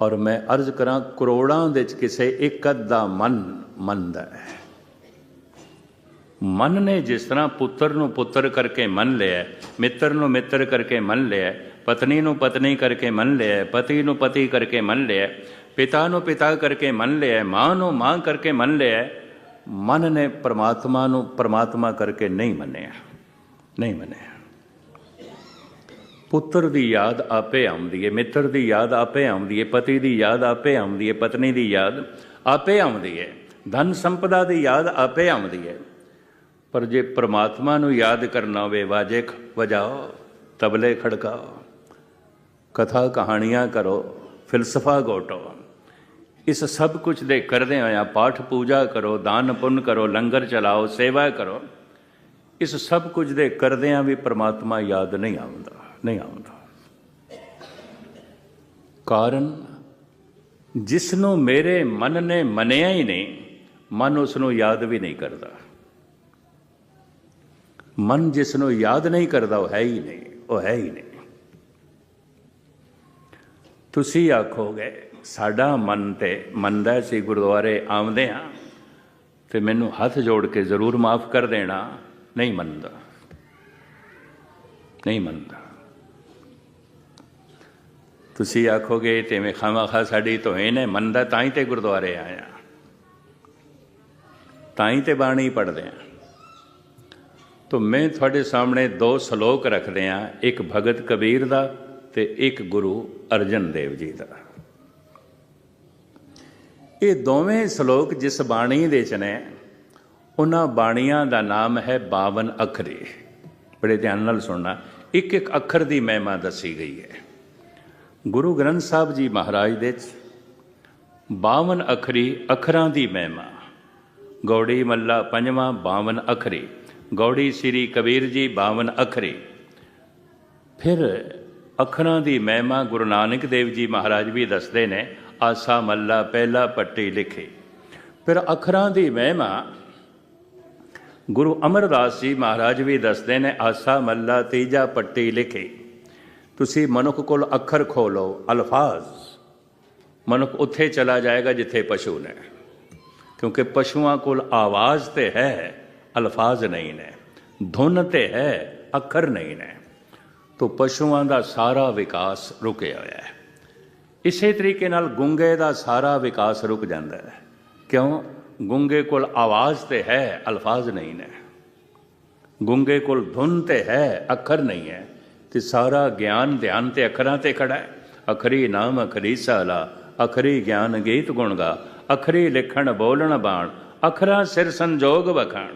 ਔਰ ਮੈਂ ਅਰਜ਼ ਕਰਾਂ ਕਰੋੜਾਂ ਦੇ ਵਿੱਚ ਕਿਸੇ ਇੱਕ ਅੱਧਾ ਮਨ ਮੰਨਦਾ ਹੈ। ਮਨ ਨੇ ਜਿਸ ਤਰ੍ਹਾਂ ਪੁੱਤਰ ਨੂੰ ਪੁੱਤਰ ਕਰਕੇ ਮੰਨ ਲਿਆ, ਮਿੱਤਰ ਨੂੰ ਮਿੱਤਰ ਕਰਕੇ ਮੰਨ ਲਿਆ, ਪਤਨੀ ਨੂੰ ਪਤਨੀ ਕਰਕੇ ਮੰਨ ਲਿਆ, ਪਤੀ ਨੂੰ ਪਤੀ ਕਰਕੇ ਮੰਨ ਲਿਆ, ਪਿਤਾ ਨੂੰ ਪਿਤਾ ਕਰਕੇ ਮੰਨ ਲਿਆ, ਮਾਂ ਨੂੰ ਮਾਂ ਕਰਕੇ ਮੰਨ ਲਿਆ, ਮਨ ਨੇ ਪਰਮਾਤਮਾ ਨੂੰ ਪਰਮਾਤਮਾ ਕਰਕੇ ਨਹੀਂ ਮੰਨਿਆ। ਨਹੀਂ ਮੰਨਿਆ। ਪੁੱਤਰ ਦੀ ਯਾਦ ਆਪੇ ਆਉਂਦੀ ਹੈ ਮਿੱਤਰ ਦੀ ਯਾਦ ਆਪੇ ਆਉਂਦੀ ਹੈ ਪਤੀ ਦੀ ਯਾਦ ਆਪੇ ਆਉਂਦੀ ਹੈ ਪਤਨੀ ਦੀ ਯਾਦ ਆਪੇ ਆਉਂਦੀ ਹੈ ਧਨ ਸੰਪਦਾ ਦੀ ਯਾਦ ਆਪੇ ਆਉਂਦੀ ਹੈ ਪਰ ਜੇ ਪ੍ਰਮਾਤਮਾ ਨੂੰ ਯਾਦ ਕਰਨਾ ਹੋਵੇ, ਵਾਜੇ ਖ- ਵਜਾਓ, ਤਬਲੇ ਖੜਕਾਓ, ਕਥਾ ਕਹਾਣੀਆਂ ਕਰੋ, ਫਿਲਸਫਾ ਗੋਟੋ। ਇਸ ਸਭ ਕੁਝ ਦੇ ਕਰਦੇ ਹੋਇਆ ਪਾਠ ਪੂਜਾ ਕਰੋ, ਦਾਨ ਪੁੰਨ ਕਰੋ, ਲੰਗਰ ਚਲਾਓ, ਸੇਵਾ ਕਰੋ, ਇਸ ਸਭ ਕੁਝ ਦੇ ਕਰਦਿਆਂ ਵੀ ਪ੍ਰਮਾਤਮਾ ਯਾਦ ਨਹੀਂ ਆਉਂਦਾ। ਨਹੀਂ ਆਉਂਦਾ। ਕਾਰਨ ਜਿਸ ਨੂੰ ਮੇਰੇ ਮਨ ਨੇ ਮੰਨਿਆ ਹੀ ਨਹੀਂ, ਮਨ ਉਸ ਨੂੰ ਯਾਦ ਵੀ ਨਹੀਂ ਕਰਦਾ। ਮਨ ਜਿਸ ਨੂੰ ਯਾਦ ਨਹੀਂ ਕਰਦਾ, ਉਹ ਹੈ ਹੀ ਨਹੀਂ, ਉਹ ਹੈ ਹੀ ਨਹੀਂ। ਤੁਸੀਂ ਆਖੋਗੇ, ਸਾਡਾ ਮਨ ਤੇ ਮੰਨਦਾ ਸੀ ਗੁਰਦੁਆਰੇ ਆਉਂਦੇ ਆ ਤੇ ਮੈਨੂੰ ਹੱਥ ਜੋੜ ਕੇ ਜ਼ਰੂਰ ਮਾਫ ਕਰ ਦੇਣਾ। ਨਹੀਂ ਮੰਨਦਾ। ਨਹੀਂ ਮੰਨਦਾ। ਤੁਸੀਂ ਆਖੋਗੇ ਤੇ ਮੈਂ ਖਾਮਖਾ ਸਾਡੀ ਧੋਏ ਨੇ ਮੰਨਦਾ ਤਾਂ ਹੀ ਤੇ ਗੁਰਦੁਆਰੇ ਆਇਆ ਤਾਂ ਹੀ ਤੇ ਬਾਣੀ ਪੜ੍ਹਦੇ ਆ। ਤੋ ਮੈਂ ਤੁਹਾਡੇ ਸਾਹਮਣੇ ਦੋ ਸ਼ਲੋਕ ਰੱਖਦੇ ਆ, ਇੱਕ ਭਗਤ ਕਬੀਰ ਦਾ ਤੇ ਇੱਕ ਗੁਰੂ ਅਰਜਨ ਦੇਵ ਜੀ ਦਾ। ਇਹ ਦੋਵੇਂ ਸ਼ਲੋਕ ਜਿਸ ਬਾਣੀ ਦੇ ਚ ਨੇ, ਉਹਨਾਂ ਬਾਣੀਆਂ ਦਾ ਨਾਮ ਹੈ 52 ਅੱਖਰੀ। ਬੜੇ ਧਿਆਨ ਨਾਲ ਸੁਣਨਾ। ਇੱਕ ਇੱਕ ਅੱਖਰ ਦੀ ਮਹਿਮਾ ਦੱਸੀ ਗਈ ਹੈ। ਗੁਰੂ ਗ੍ਰੰਥ ਸਾਹਿਬ ਜੀ ਮਹਾਰਾਜ ਦੇ ਚ 52 ਅੱਖਰੀ ਅੱਖਰਾਂ ਦੀ ਮਹਿਮਾ। ਗੌੜੀ ਮੱਲਾ ਪੰਜਵਾਂ 52 ਅੱਖਰੀ। ਗੌੜੀ ਸ੍ਰੀ ਕਬੀਰ ਜੀ 52 ਅੱਖਰੀ। ਫਿਰ ਅੱਖਰਾਂ ਦੀ ਮਹਿਮਾ ਗੁਰੂ ਨਾਨਕ ਦੇਵ ਜੀ ਮਹਾਰਾਜ ਵੀ ਦੱਸਦੇ ਨੇ, ਆਸਾ ਮੱਲਾ ਪਹਿਲਾ ਪੱਟੀ ਲਿਖੇ। ਫਿਰ ਅੱਖਰਾਂ ਦੀ ਮਹਿਮਾ ਗੁਰੂ ਅਮਰਦਾਸ ਜੀ ਮਹਾਰਾਜ ਵੀ ਦੱਸਦੇ ਨੇ, ਆਸਾ ਮੱਲਾ ਤੀਜਾ ਪੱਟੀ ਲਿਖੇ। ਤੁਸੀਂ ਮਨੁੱਖ ਕੋਲ ਅੱਖਰ ਖੋਲੋ, ਅਲਫਾਜ਼। ਮਨੁੱਖ ਉੱਥੇ ਚਲਾ ਜਾਏਗਾ ਜਿੱਥੇ ਪਸ਼ੂ ਨੇ। ਕਿਉਂਕਿ ਪਸ਼ੂਆਂ ਕੋਲ ਆਵਾਜ਼ ਤੇ ਹੈ, ਅਲਫਾਜ਼ ਨਹੀਂ ਨੇ। ਧੁਨ ਤੇ ਹੈ, ਅੱਖਰ ਨਹੀਂ ਨੇ। ਤੋ ਪਸ਼ੂਆਂ ਦਾ ਸਾਰਾ ਵਿਕਾਸ ਰੁਕਿਆ ਹੋਇਆ ਹੈ। ਇਸੇ ਤਰੀਕੇ ਨਾਲ ਗੁੰਗੇ ਦਾ ਸਾਰਾ ਵਿਕਾਸ ਰੁਕ ਜਾਂਦਾ ਹੈ। ਕਿਉਂ? ਗੁੰਗੇ ਕੋਲ ਆਵਾਜ਼ ਤੇ ਹੈ, ਅਲਫਾਜ਼ ਨਹੀਂ ਨੇ। ਗੁੰਗੇ ਕੋਲ ਧੁਨ ਤੇ ਹੈ, ਅੱਖਰ ਨਹੀਂ ਹੈ। ਤੇ ਸਾਰਾ ਗਿਆਨ ਧਿਆਨ ਤੇ ਅੱਖਰਾਂ ਤੇ ਖੜਾ ਹੈ। ਅਖਰੀ ਨਾਮ, ਅਖਰੀ ਸਾਲਾ, ਅਖਰੀ ਗਿਆਨ ਗੀਤ ਗੁਣ ਗਾ, ਅਖਰੀ ਲਿਖਣ ਬੋਲਣ ਬਾਣ, ਅਖਰਾਂ ਸਿਰ ਸੰਜੋਗ ਵਖਾਣ।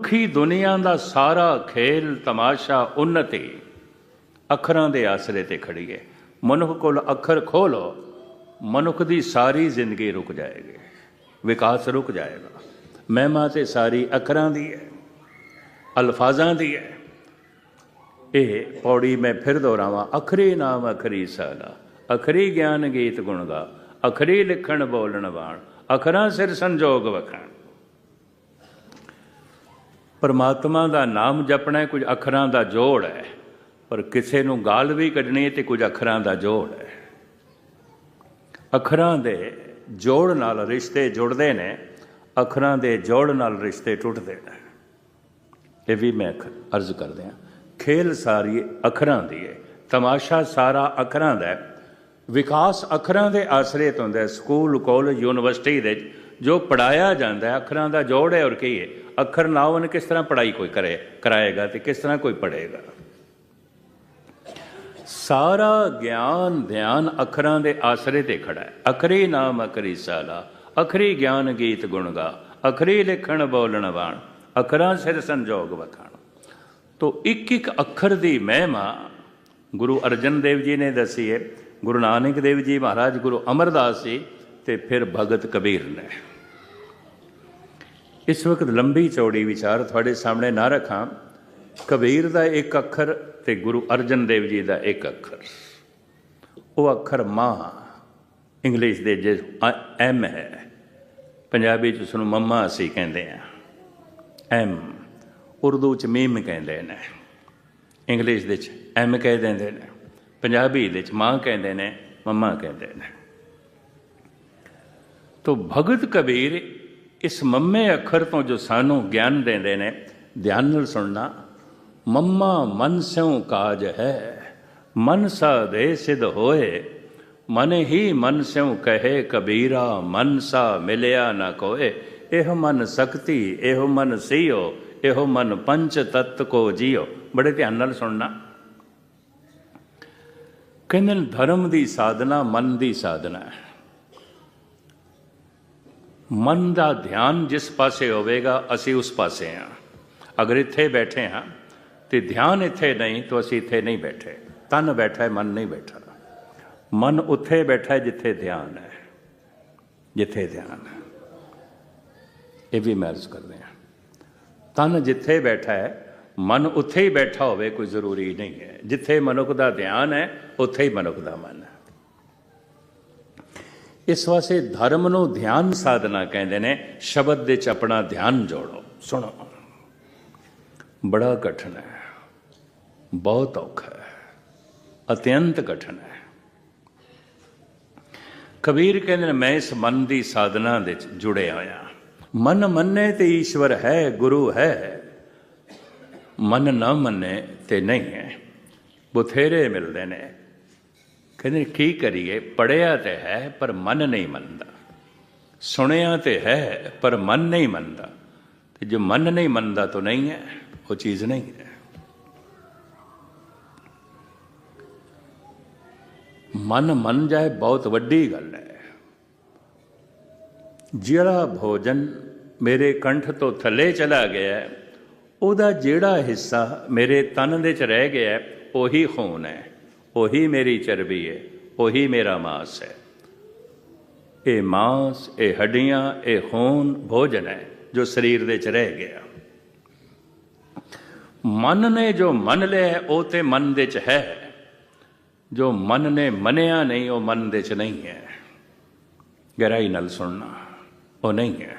ਮਨੁੱਖੀ ਦੁਨੀਆ ਦਾ ਸਾਰਾ ਖੇਲ, ਤਮਾਸ਼ਾ ਉન્નਤੀ ਅੱਖਰਾਂ ਦੇ ਆਸਰੇ ਤੇ ਖੜੀ ਹੈ ਮਨੁੱਖ ਕੋਲ ਅੱਖਰ ਖੋਲੋ, ਮਨੁੱਖ ਦੀ ਸਾਰੀ ਜ਼ਿੰਦਗੀ ਰੁਕ ਜਾਏਗੀ। ਵਿਕਾਸ ਰੁਕ ਜਾਏਗਾ। ਮਹਿਮਾ ਤੇ ਸਾਰੀ ਅੱਖਰਾਂ ਦੀ ਹੈ। ਅਲਫਾਜ਼ਾਂ ਦੀ ਹੈ। ਇਹ ਪੌੜੀ ਮੈਂ ਫਿਰ ਦੁਹਰਾਵਾਂ, ਅਖਰੀ ਨਾਮ ਅਖਰੀ ਸਾਲਾ। ਅਖਰੀ ਗਿਆਨ ਗੀਤ ਗੁਣ ਗਾ, ਅਖਰੀ ਲਿਖਣ ਬੋਲਣ ਵਾਣ ਅਖਰਾਂ ਸਿਰ ਸੰਜੋਗ ਵਖਾਣ। ਪਰਮਾਤਮਾ ਦਾ ਨਾਮ ਜਪਣਾ ਕੁਝ ਅੱਖਰਾਂ ਦਾ ਜੋੜ ਹੈ, ਪਰ ਕਿਸੇ ਨੂੰ ਗਾਲ ਵੀ ਕੱਢਣੀ ਹੈ ਤੇ ਕੁਝ ਅੱਖਰਾਂ ਦਾ ਜੋੜ ਹੈ। ਅੱਖਰਾਂ ਦੇ ਜੋੜ ਨਾਲ ਰਿਸ਼ਤੇ ਜੁੜਦੇ ਨੇ, ਅੱਖਰਾਂ ਦੇ ਜੋੜ ਨਾਲ ਰਿਸ਼ਤੇ ਟੁੱਟਦੇ ਨੇ। ਇਹ ਵੀ ਮੈਂ ਅਰਜ਼ ਕਰਦੇ ਹਾਂ ਖੇਲ ਸਾਰੀ ਅੱਖਰਾਂ ਦੀ ਹੈ ਤਮਾਸ਼ਾ ਸਾਰਾ ਅੱਖਰਾਂ ਦਾ ਹੈ ਵਿਕਾਸ ਅੱਖਰਾਂ ਦੇ ਆਸਰੇ ਤੋਂ ਹੁੰਦਾ ਸਕੂਲ, ਕਾਲਜ, ਯੂਨੀਵਰਸਿਟੀ ਦੇ ਜੋ ਪੜਾਇਆ ਜਾਂਦਾ ਹੈ ਅੱਖਰਾਂ ਦਾ ਜੋੜ ਹੈ ਔਰ ਕੀ ਹੈ ਅੱਖਰ ਨਾ ਹੋਣ ਕਿਸ ਤਰ੍ਹਾਂ ਪੜਾਈ ਕੋਈ ਕਰੇ, ਕਰਾਏਗਾ ਤੇ ਕਿਸ ਤਰ੍ਹਾਂ ਕੋਈ ਪੜੇਗਾ ਸਾਰਾ ਗਿਆਨ, ਧਿਆਨ ਅੱਖਰਾਂ ਦੇ ਆਸਰੇ ਤੇ ਖੜਾ ਹੈ ਅਖਰੀ ਨਾਮ, ਅਖਰੀ ਸਾਲਾ, ਅਖਰੀ ਗਿਆਨ ਗੀਤ ਗੁਣਗਾ ਅਖਰੀ ਲਿਖਣ ਬੋਲਣ ਬਾਣ, ਅੱਖਰਾਂ ਸਿਰ ਸੰਜੋਗ ਵਖਾਣ। ਤੋ ਇੱਕ ਇੱਕ ਅੱਖਰ ਦੀ ਮਹਿਮਾ ਗੁਰੂ ਅਰਜਨ ਦੇਵ ਜੀ ਨੇ ਦੱਸੀ ਹੈ। ਗੁਰੂ ਨਾਨਕ ਦੇਵ ਜੀ ਮਹਾਰਾਜ, ਗੁਰੂ ਅਮਰਦਾਸ ਜੀ ਤੇ ਫਿਰ ਭਗਤ ਕਬੀਰ ਨੇ। ਇਸ ਵਕਤ ਲੰਬੀ ਚੌੜੀ ਵਿਚਾਰ ਤੁਹਾਡੇ ਸਾਹਮਣੇ ਨਾ ਰੱਖਾਂ। ਕਬੀਰ ਦਾ ਇੱਕ ਅੱਖਰ ਤੇ ਗੁਰੂ ਅਰਜਨ ਦੇਵ ਜੀ ਦਾ ਇੱਕ ਅੱਖਰ। ਉਹ ਅੱਖਰ ਮਾਂ, ਇੰਗਲਿਸ਼ ਦੇ ਜੇ ਐਮ ਹੈ। ਪੰਜਾਬੀ ਚ ਉਸ ਨੂੰ ਮੰਮਾ ਅਸੀਂ ਕਹਿੰਦੇ ਆ ਐਮ। ਉਰਦੂ ਚ ਮੀਮ ਕਹਿੰਦੇ ਨੇ, ਇੰਗਲਿਸ਼ ਦੇ ਚ ਐਮ ਕਹਿ ਦਿੰਦੇ ਨੇ, ਪੰਜਾਬੀ ਦੇ ਚ ਮਾਂ ਕਹਿੰਦੇ ਨੇ, ਮੰਮਾ ਕਹਿੰਦੇ ਨੇ। ਤੋ ਭਗਤ ਕਬੀਰ ਇਸ ਮੰਮੇ ਅੱਖਰ ਤੋਂ ਜੋ ਸਾਨੂੰ ਗਿਆਨ ਦਿੰਦੇ ਨੇ, ਧਿਆਨ ਨਾਲ ਸੁਣਨਾ, ਮੰਮਾ ਮਨ ਸਿਉ ਕਾਜ ਹੈ, ਮਨ ਸਾ ਦੇ ਸਿਧ ਹੋਏ, ਮਨ ਹੀ ਮਨ ਸਿਉ ਕਹੇ ਕਬੀਰਾ, ਮਨ ਸਾ ਮਿਲਿਆ ਨਾ ਕੋਏ, ਇਹ ਮਨ ਸਕਤੀ, ਇਹੋ ਮਨ ਸੀਓ ਇਹੋ ਮਨ ਪੰਚ ਤਤ ਕੋ ਜੀਓ ਬੜੇ ਧਿਆਨ ਨਾਲ ਸੁਣਨਾ ਕਹਿੰਦੇ ਨੇ ਧਰਮ ਦੀ ਸਾਧਨਾ ਮਨ ਦੀ ਸਾਧਨਾ ਹੈ ਮਨ ਦਾ ਧਿਆਨ ਜਿਸ ਪਾਸੇ ਹੋਵੇਗਾ ਅਸੀਂ ਉਸ ਪਾਸੇ ਹਾਂ ਅਗਰ ਇੱਥੇ ਬੈਠੇ ਹਾਂ ਤੇ ਧਿਆਨ ਇੱਥੇ ਨਹੀਂ ਤਾਂ ਅਸੀਂ ਇੱਥੇ ਨਹੀਂ ਬੈਠੇ ਤਨ ਬੈਠਾ ਹੈ ਮਨ ਨਹੀਂ ਬੈਠਾ ਮਨ ਉੱਥੇ ਬੈਠਾ ਹੈ ਜਿੱਥੇ ਧਿਆਨ ਹੈ ਜਿੱਥੇ ਧਿਆਨ ਹੈ ਇਹ ਵੀ ਮਰਜ਼ ਕਰਦੇ ਹਾਂ ਤਨ ਜਿੱਥੇ ਬੈਠਾ ਹੈ, ਮਨ ਉੱਥੇ ਹੀ ਬੈਠਾ ਹੋਵੇ ਕੋਈ ਜ਼ਰੂਰੀ ਨਹੀਂ ਹੈ। ਜਿੱਥੇ ਮਨੁੱਖ ਦਾ ਧਿਆਨ ਹੈ, ਉੱਥੇ ਹੀ ਮਨੁੱਖ ਦਾ ਮਨ ਹੈ। ਇਸ ਵਾਸਤੇ ਧਰਮ ਨੂੰ ਧਿਆਨ ਸਾਧਨਾ ਕਹਿੰਦੇ ਨੇ, ਸ਼ਬਦ ਦੇ ਚ ਆਪਣਾ ਧਿਆਨ ਜੋੜੋ। ਸੁਣੋ। ਬੜਾ ਕਠਿਨ ਹੈ। ਬਹੁਤ ਔਖਾ ਹੈ। ਅਤਿਅੰਤ ਕਠਿਨ ਹੈ। ਕਬੀਰ ਕਹਿੰਦੇ ਨੇ, ਮੈਂ ਇਸ ਮਨ ਦੀ ਸਾਧਨਾ ਦੇ ਚ ਜੁੜਿਆ ਹੋਇਆ। ਮਨ ਮੰਨੇ ਤੇ ਈਸ਼ਵਰ ਹੈ, ਗੁਰੂ ਹੈ। ਮਨ ਨਾ ਮੰਨੇ ਤੇ ਨਹੀਂ ਹੈ। ਬਥੇਰੇ ਮਿਲਦੇ ਨੇ। ਕਹਿੰਦੇ, ਕੀ ਕਰੀਏ? ਪੜਿਆ ਤੇ ਹੈ, ਪਰ ਮਨ ਨਹੀਂ ਮੰਨਦਾ। ਸੁਣਿਆ ਤੇ ਹੈ, ਪਰ ਮਨ ਨਹੀਂ ਮੰਨਦਾ। ਤੇ ਜੋ ਮਨ ਨਹੀਂ ਮੰਨਦਾ ਤਾਂ ਨਹੀਂ ਹੈ, ਉਹ ਚੀਜ਼ ਨਹੀਂ ਹੈ। ਮਨ ਮੰਨ ਜਾਏ, ਬਹੁਤ ਵੱਡੀ ਗੱਲ ਹੈ। ਜਿਹੜਾ ਭੋਜਨ ਮੇਰੇ ਕੰਠ ਤੋਂ ਥੱਲੇ ਚਲਾ ਗਿਆ ਉਹਦਾ ਜਿਹੜਾ ਹਿੱਸਾ ਮੇਰੇ ਤਨ ਦੇ ਚ ਰਹਿ ਗਿਆ ਉਹੀ ਖੂਨ ਹੈ, ਉਹੀ ਮੇਰੀ ਚਰਬੀ ਹੈ, ਉਹੀ ਮੇਰਾ ਮਾਸ ਹੈ। ਇਹ ਮਾਸ, ਇਹ ਹੱਡੀਆਂ, ਇਹ ਖੂਨ ਭੋਜਨ ਹੈ ਜੋ ਸਰੀਰ ਦੇ ਚ ਰਹਿ ਗਿਆ। ਮਨ ਨੇ ਜੋ ਮੰਨ ਲਿਆ ਉਹ ਤੇ ਮਨ ਦੇ ਚ ਹੈ। ਜੋ ਮਨ ਨੇ ਮੰਨਿਆ ਨਹੀਂ, ਉਹ ਮਨ ਦੇ ਚ ਨਹੀਂ ਹੈ। ਗਹਿਰਾਈ ਨਾਲ ਸੁਣਨਾ, ਉਹ ਨਹੀਂ ਹੈ।